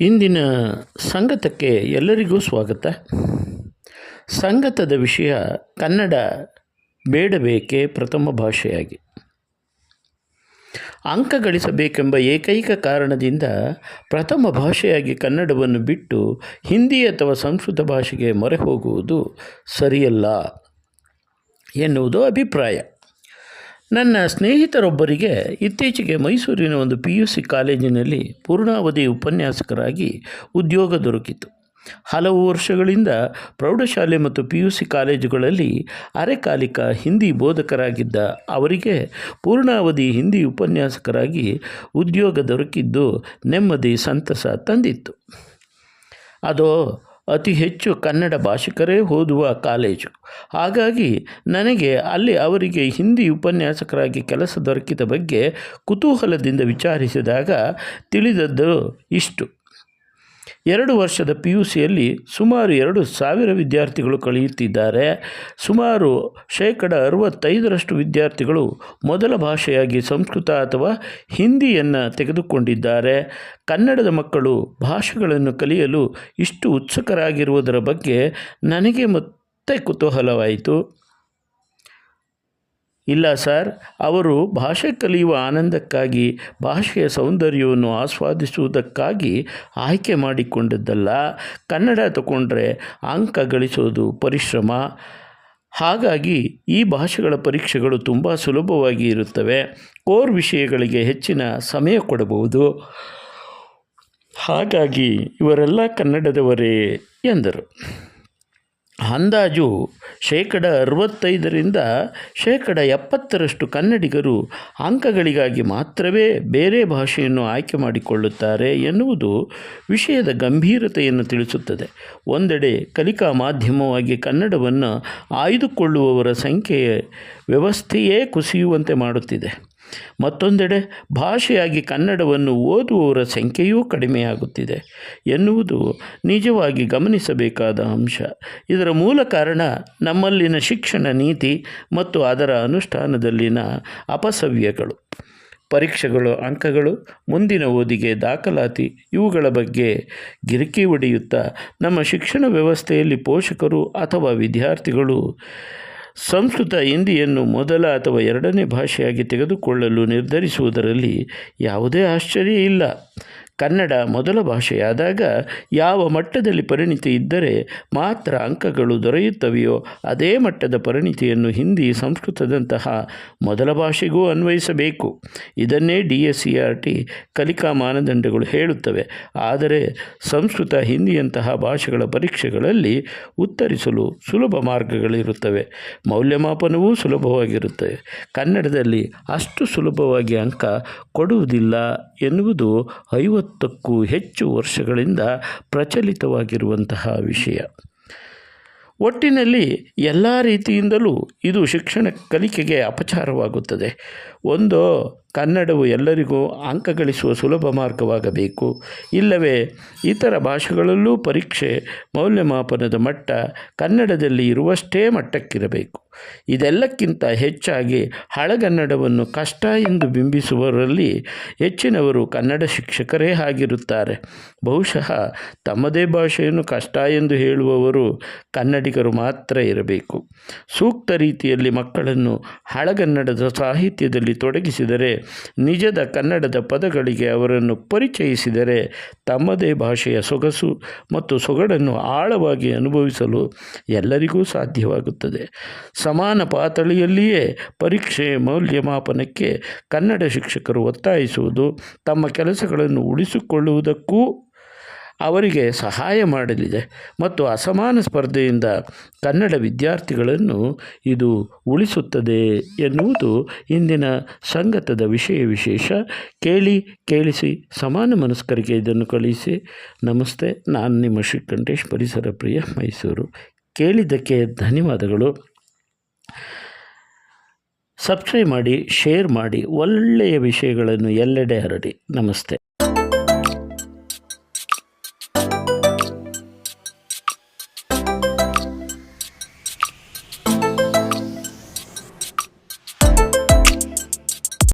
ಇಂದಿನ ಸಂಗತಕ್ಕೆ ಎಲ್ಲರಿಗೂ ಸ್ವಾಗತ. ಸಂಗತದ ವಿಷಯ ಕನ್ನಡ ಬೇಡಬೇಕೆ ಪ್ರಥಮ ಭಾಷೆಯಾಗಿ. ಅಂಕ ಗಳಿಸಬೇಕೆಂಬ ಏಕೈಕ ಕಾರಣದಿಂದ ಪ್ರಥಮ ಭಾಷೆಯಾಗಿ ಕನ್ನಡವನ್ನು ಬಿಟ್ಟು ಹಿಂದಿ ಅಥವಾ ಸಂಸ್ಕೃತ ಭಾಷೆಗೆ ಮೊರೆ ಹೋಗುವುದು ಸರಿಯಲ್ಲ ಎನ್ನುವುದು ಅಭಿಪ್ರಾಯ. ನನ್ನ ಸ್ನೇಹಿತರೊಬ್ಬರಿಗೆ ಇತ್ತೀಚೆಗೆ ಮೈಸೂರಿನ ಒಂದು ಪಿ ಯು ಸಿ ಕಾಲೇಜಿನಲ್ಲಿ ಪೂರ್ಣಾವಧಿ ಉಪನ್ಯಾಸಕರಾಗಿ ಉದ್ಯೋಗ ದೊರಕಿತು. ಹಲವು ವರ್ಷಗಳಿಂದ ಪ್ರೌಢಶಾಲೆ ಮತ್ತು ಪಿ ಯು ಸಿ ಕಾಲೇಜುಗಳಲ್ಲಿ ಅರೆಕಾಲಿಕ ಹಿಂದಿ ಬೋಧಕರಾಗಿದ್ದ ಅವರಿಗೆ ಪೂರ್ಣಾವಧಿ ಹಿಂದಿ ಉಪನ್ಯಾಸಕರಾಗಿ ಉದ್ಯೋಗ ದೊರಕಿದ್ದು ನೆಮ್ಮದಿ ಸಂತಸ ತಂದಿತ್ತು. ಅದು ಅತಿ ಹೆಚ್ಚು ಕನ್ನಡ ಭಾಷಿಕರೇ ಓದುವ ಕಾಲೇಜು. ಹಾಗಾಗಿ ನನಗೆ ಅಲ್ಲಿ ಅವರಿಗೆ ಹಿಂದಿ ಉಪನ್ಯಾಸಕರಾಗಿ ಕೆಲಸ ದೊರಕಿದ ಬಗ್ಗೆ ಕುತೂಹಲದಿಂದ ವಿಚಾರಿಸಿದಾಗ ತಿಳಿದದ್ದು ಇಷ್ಟು. ಎರಡು ವರ್ಷದ ಪಿ ಯು ಸಿಯಲ್ಲಿ ಸುಮಾರು ಎರಡು ಸಾವಿರ ವಿದ್ಯಾರ್ಥಿಗಳು ಕಲಿಯುತ್ತಿದ್ದಾರೆ ಸುಮಾರು ಶೇಕಡ ಅರವತ್ತೈದರಷ್ಟು ವಿದ್ಯಾರ್ಥಿಗಳು ಮೊದಲ ಭಾಷೆಯಾಗಿ ಸಂಸ್ಕೃತ ಅಥವಾ ಹಿಂದಿಯನ್ನು ತೆಗೆದುಕೊಂಡಿದ್ದಾರೆ. ಕನ್ನಡದ ಮಕ್ಕಳು ಭಾಷೆಗಳನ್ನು ಕಲಿಯಲು ಇಷ್ಟು ಉತ್ಸುಕರಾಗಿರುವುದರ ಬಗ್ಗೆ ನನಗೆ ಮತ್ತೆ ಕುತೂಹಲವಾಯಿತು. ಇಲ್ಲ ಸರ್, ಅವರು ಭಾಷೆ ಕಲಿಯುವ ಆನಂದಕ್ಕಾಗಿ, ಭಾಷೆಯ ಸೌಂದರ್ಯವನ್ನು ಆಸ್ವಾದಿಸುವುದಕ್ಕಾಗಿ ಆಯ್ಕೆ ಮಾಡಿಕೊಂಡದ್ದಲ್ಲ. ಕನ್ನಡ ತಗೊಂಡ್ರೆ ಅಂಕ ಗಳಿಸೋದು ಪರಿಶ್ರಮ. ಹಾಗಾಗಿ ಈ ಭಾಷೆಗಳ ಪರೀಕ್ಷೆಗಳು ತುಂಬ ಸುಲಭವಾಗಿ ಇರುತ್ತವೆ. ಕೋರ್ ವಿಷಯಗಳಿಗೆ ಹೆಚ್ಚಿನ ಸಮಯ ಕೊಡಬಹುದು. ಹಾಗಾಗಿ ಇವರೆಲ್ಲ ಕನ್ನಡದವರೇ ಎಂದರು. ಅಂದಾಜು ಶೇಕಡ ಅರವತ್ತೈದರಿಂದ ಶೇಕಡ ಎಪ್ಪತ್ತರಷ್ಟು ಕನ್ನಡಿಗರು ಅಂಕಗಳಿಗಾಗಿ ಮಾತ್ರವೇ ಬೇರೆ ಭಾಷೆಯನ್ನು ಆಯ್ಕೆ ಮಾಡಿಕೊಳ್ಳುತ್ತಾರೆ ಎನ್ನುವುದು ವಿಷಯದ ಗಂಭೀರತೆಯನ್ನು ತಿಳಿಸುತ್ತದೆ. ಒಂದೆಡೆ ಕಲಿಕಾ ಮಾಧ್ಯಮವಾಗಿ ಕನ್ನಡವನ್ನು ಆಯ್ದುಕೊಳ್ಳುವವರ ಸಂಖ್ಯೆಯ ವ್ಯವಸ್ಥೆಯೇ ಕುಸಿಯುವಂತೆ ಮಾಡುತ್ತಿದೆ. ಮತ್ತೊಂದೆಡೆ ಭಾಷೆಯಾಗಿ ಕನ್ನಡವನ್ನು ಓದುವವರ ಸಂಖ್ಯೆಯೂ ಕಡಿಮೆಯಾಗುತ್ತಿದೆ ಎನ್ನುವುದು ನಿಜವಾಗಿ ಗಮನಿಸಬೇಕಾದ ಅಂಶ. ಇದರ ಮೂಲ ಕಾರಣ ನಮ್ಮಲ್ಲಿನ ಶಿಕ್ಷಣ ನೀತಿ ಮತ್ತು ಅದರ ಅನುಷ್ಠಾನದಲ್ಲಿನ ಅಪಸವ್ಯಗಳು. ಪರೀಕ್ಷೆಗಳು, ಅಂಕಗಳು, ಮುಂದಿನ ಓದಿಗೆ ದಾಖಲಾತಿ, ಇವುಗಳ ಬಗ್ಗೆ ಗಿರಿಕಿ ಹೊಡೆಯುತ್ತಾ ನಮ್ಮ ಶಿಕ್ಷಣ ವ್ಯವಸ್ಥೆಯಲ್ಲಿ ಪೋಷಕರು ಅಥವಾ ವಿದ್ಯಾರ್ಥಿಗಳು ಸಂಸ್ಕೃತ ಹಿಂದಿಯನ್ನು ಮೊದಲ ಅಥವಾ ಎರಡನೇ ಭಾಷೆಯಾಗಿ ತೆಗೆದುಕೊಳ್ಳಲು ನಿರ್ಧರಿಸುವುದರಲ್ಲಿ ಯಾವುದೇ ಆಶ್ಚರ್ಯ ಇಲ್ಲ. ಕನ್ನಡ ಮೊದಲ ಭಾಷೆಯಾದಾಗ ಯಾವ ಮಟ್ಟದಲ್ಲಿ ಪರಿಣಿತಿ ಇದ್ದರೆ ಮಾತ್ರ ಅಂಕಗಳು ದೊರೆಯುತ್ತವೆಯೋ ಅದೇ ಮಟ್ಟದ ಪರಿಣಿತಿಯನ್ನು ಹಿಂದಿ ಸಂಸ್ಕೃತದಂತಹ ಮೊದಲ ಭಾಷೆಗೂ ಅನ್ವಯಿಸಬೇಕು. ಇದನ್ನೇ D S C R T ಕಲಿಕಾ ಮಾನದಂಡಗಳು ಹೇಳುತ್ತವೆ. ಆದರೆ ಸಂಸ್ಕೃತ ಹಿಂದಿಯಂತಹ ಭಾಷೆಗಳ ಪರೀಕ್ಷೆಗಳಲ್ಲಿ ಉತ್ತರಿಸಲು ಸುಲಭ ಮಾರ್ಗಗಳಿರುತ್ತವೆ. ಮೌಲ್ಯಮಾಪನವೂ ಸುಲಭವಾಗಿರುತ್ತವೆ ಕನ್ನಡದಲ್ಲಿ ಅಷ್ಟು ಸುಲಭವಾಗಿ ಅಂಕ ಕೊಡುವುದಿಲ್ಲ ಎನ್ನುವುದು ಐವತ್ತಕ್ಕೂ ಹೆಚ್ಚು ವರ್ಷಗಳಿಂದ ಪ್ರಚಲಿತವಾಗಿರುವಂತಹ ವಿಷಯ. ಒಟ್ಟಿನಲ್ಲಿ ಎಲ್ಲ ರೀತಿಯಿಂದಲೂ ಇದು ಶಿಕ್ಷಣ ಕಲಿಕೆಗೆ ಅಪಚಾರವಾಗುತ್ತದೆ. ಒಂದು ಕನ್ನಡವು ಎಲ್ಲರಿಗೂ ಅಂಕ ಗಳಿಸುವ ಸುಲಭ ಮಾರ್ಗವಾಗಬೇಕು. ಇಲ್ಲವೇ, ಇತರ ಭಾಷೆಗಳಲ್ಲೂ ಪರೀಕ್ಷೆ ಮೌಲ್ಯಮಾಪನದ ಮಟ್ಟ ಕನ್ನಡದಲ್ಲಿ ಇರುವಷ್ಟೇ ಮಟ್ಟಕ್ಕಿರಬೇಕು. ಇದೆಲ್ಲಕ್ಕಿಂತ ಹೆಚ್ಚಾಗಿ ಹಳಗನ್ನಡವನ್ನು ಕಷ್ಟ ಎಂದು ಬಿಂಬಿಸುವವರಲ್ಲಿ ಹೆಚ್ಚಿನವರು ಕನ್ನಡ ಶಿಕ್ಷಕರೇ ಆಗಿರುತ್ತಾರೆ. ಬಹುಶಃ ತಮ್ಮದೇ ಭಾಷೆಯನ್ನು ಕಷ್ಟ ಎಂದು ಹೇಳುವವರು ಕನ್ನಡಿಗರು ಮಾತ್ರ ಇರಬೇಕು. ಸೂಕ್ತ ರೀತಿಯಲ್ಲಿ ಮಕ್ಕಳನ್ನು ಹಳಗನ್ನಡದ ಸಾಹಿತ್ಯದಲ್ಲಿ ತೊಡಗಿಸಿದರೆ ನಿಜದ ಕನ್ನಡದ ಪದಗಳಿಗೆ ಅವರನ್ನು ಪರಿಚಯಿಸಿದರೆ ತಮ್ಮದೇ ಭಾಷೆಯ ಸೊಗಸು ಮತ್ತು ಸೊಗಡನ್ನು ಆಳವಾಗಿ ಅನುಭವಿಸಲು ಎಲ್ಲರಿಗೂ ಸಾಧ್ಯವಾಗುತ್ತದೆ. ಸಮಾನ ಪಾತಳಿಯಲ್ಲಿಯೇ ಪರೀಕ್ಷೆ ಮೌಲ್ಯಮಾಪನಕ್ಕೆ ಕನ್ನಡ ಶಿಕ್ಷಕರು ಒತ್ತಾಯಿಸುವುದು, ತಮ್ಮ ಕೆಲಸಗಳನ್ನು ಉಳಿಸಿಕೊಳ್ಳುವುದಕ್ಕೂ ಅವರಿಗೆ ಸಹಾಯ ಮಾಡಲಿದೆ ಮತ್ತು ಅಸಮಾನ ಸ್ಪರ್ಧೆಯಿಂದ ಕನ್ನಡ ವಿದ್ಯಾರ್ಥಿಗಳನ್ನು ಇದು ಉಳಿಸುತ್ತದೆ ಎನ್ನುವುದು ಇಂದಿನ ಸಂಗತದ ವಿಷಯ ವಿಶೇಷ. ಕೇಳಿ, ಕೇಳಿಸಿ, ಸಮಾನ ಮನಸ್ಕರಿಗೆ ಇದನ್ನು ಕಳಿಸಿ ನಮಸ್ತೆ, ನಾನು ನಿಮ್ಮ ಶ್ರೀಕಂಠೇಶ್, ಪರಿಸರ ಪ್ರಿಯ ಮೈಸೂರು. ಕೇಳಿದ್ದಕ್ಕೆ ಧನ್ಯವಾದಗಳು. ಸಬ್ಸ್ಕ್ರೈಬ್ ಮಾಡಿ, ಶೇರ್ ಮಾಡಿ, ಒಳ್ಳೆಯ ವಿಷಯಗಳನ್ನು ಎಲ್ಲೆಡೆ ಹರಡಿ. ನಮಸ್ತೆ.